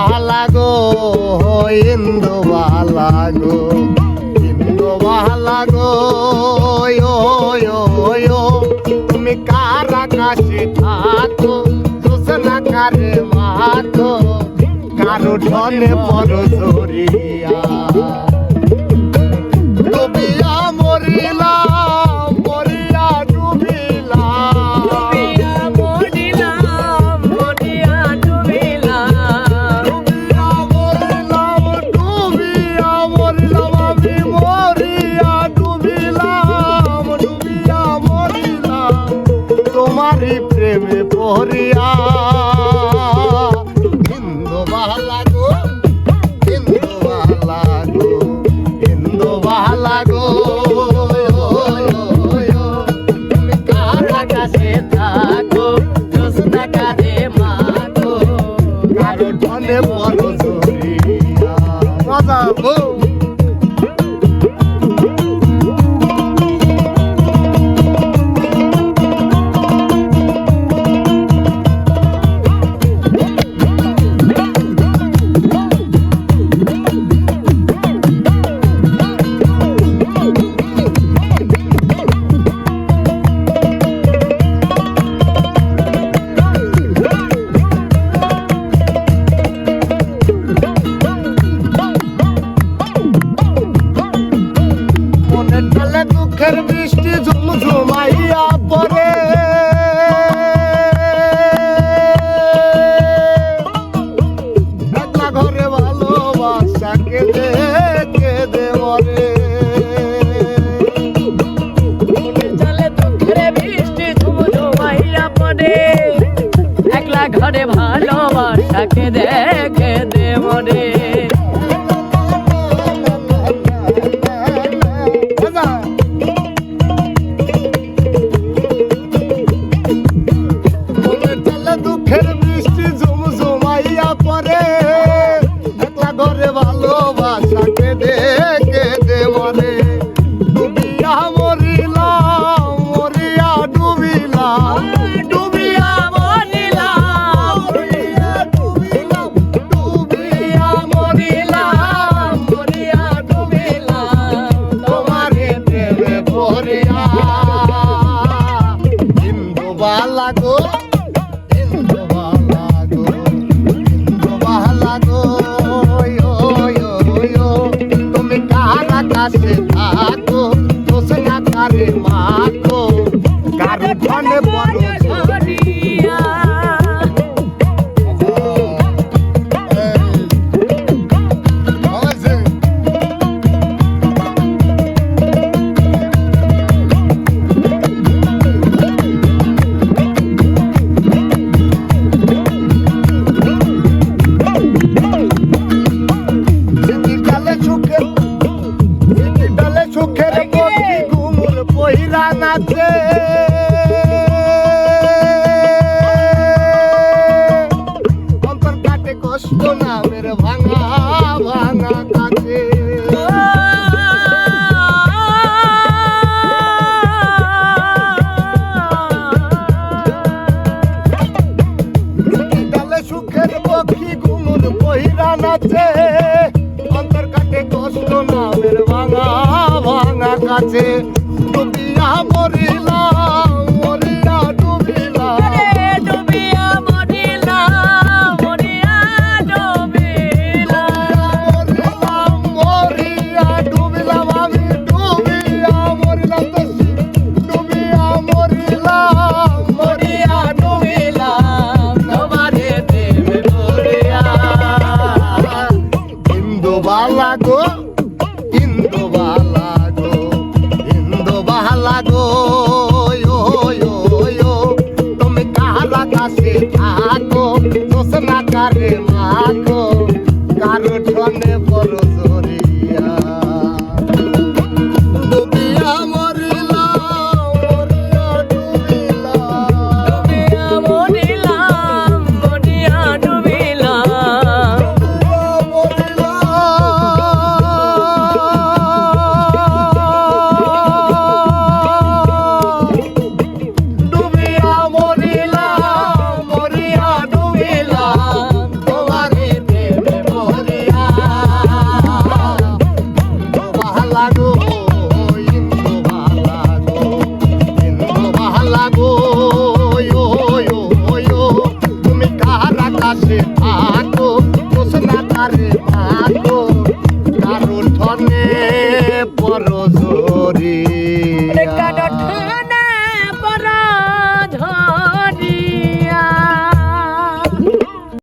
বালা গো ইন্দু বালা গো, ইন্দু বালা গো তুমি কার আকাশে থাকো দুসনা কারে মাতো কারও ঢলে পর ধরিয়া ডুবিয়া মরিলা ওরে ভালোবাসাকে দেখে দে মনে কাছে থাকো তোষণা কারে মাকো কারও ধনে বড় ঝরিয়া রাত্রে। অন্তর কাটে কষ্ট নামের ভাঙা ভাঙা কাছে। সুখের পক্ষী গুনুর বহিরা নাচে। অন্তর কাটে কষ্ট নামের ভাঙা কাছে। কাছে থাকো দোষ না কারে মাখো কারও ঠনে বরস